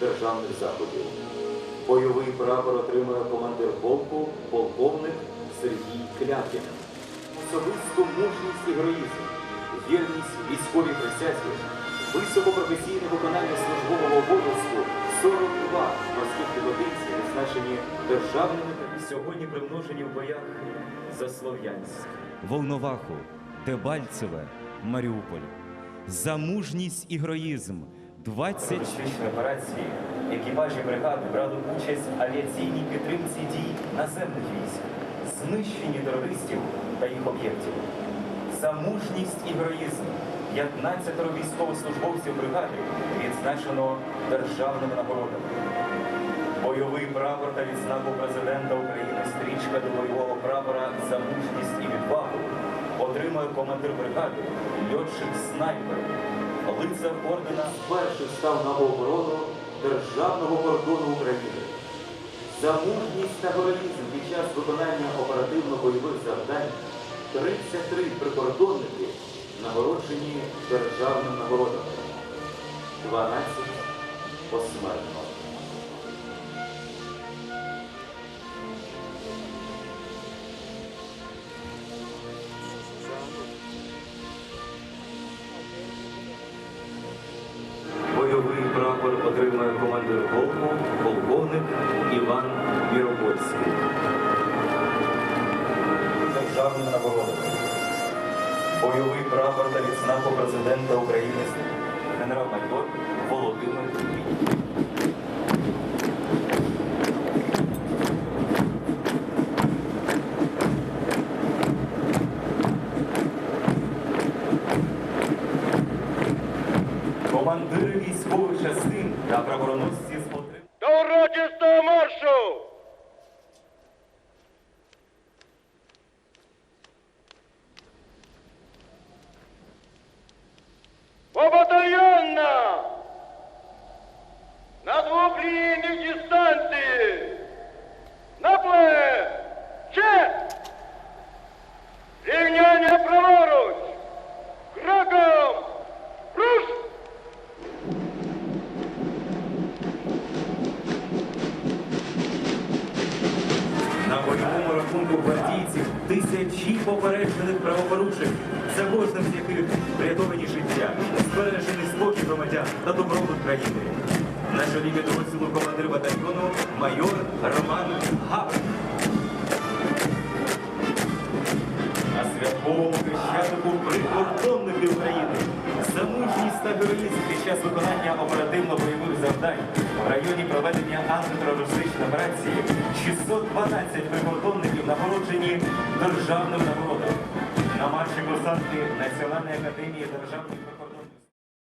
державних заходів. Бойовий прапор отримує командир полку, полковник Сергій Клякін. Особисту мужність і героїзм, вірність військовій присязі, високопрофесійне виконання службового обов'язку 42 морських піхотинців відзначені державними та сьогодні примножені в боях за Слов'янськ. Волноваху, Дебальцеве, Маріуполь. За мужність і героїзм 20 Терористичної операції екіпажі бригади брали участь в авіаційній підтримці дій наземних військ, знищенні терористів та їх об'єктів. За мужність і героїзм 15 військовослужбовців бригади відзначено державними нагородами. Бойовий прапор та відзнаку президента України стрічка до бойового прапора за мужність і відвагу отримує командир бригади, льотчик снайпер, лицар ордена Перший став на оборону державного кордону України. За мужність та героїзм під час виконання оперативно-бойових завдань 33 прикордонники нагороджені державним нагородами. 12 посмертно. Отримує командир полку, полковник Іван Міропольський. Державними нагородами. Бойовий прапор та відзнаку президента України генерал-майор Володимир Кулій. Командири військових частин та правороносці з. До урочистого маршу! Гвардійців тисячі попереджених правопорушень, за кожним з яких врятовані життя, збережений спокій громадян та добробут країни. На чолі підрозділу командир батальйону майор Роман Гаврик. На святковому хрещатику. За мужність під час виконання оперативно-бойових завдань в районі проведення антитерористичної операції 612 прикордонників нагороджені державним нагородом. На марші посадки Національної академії державних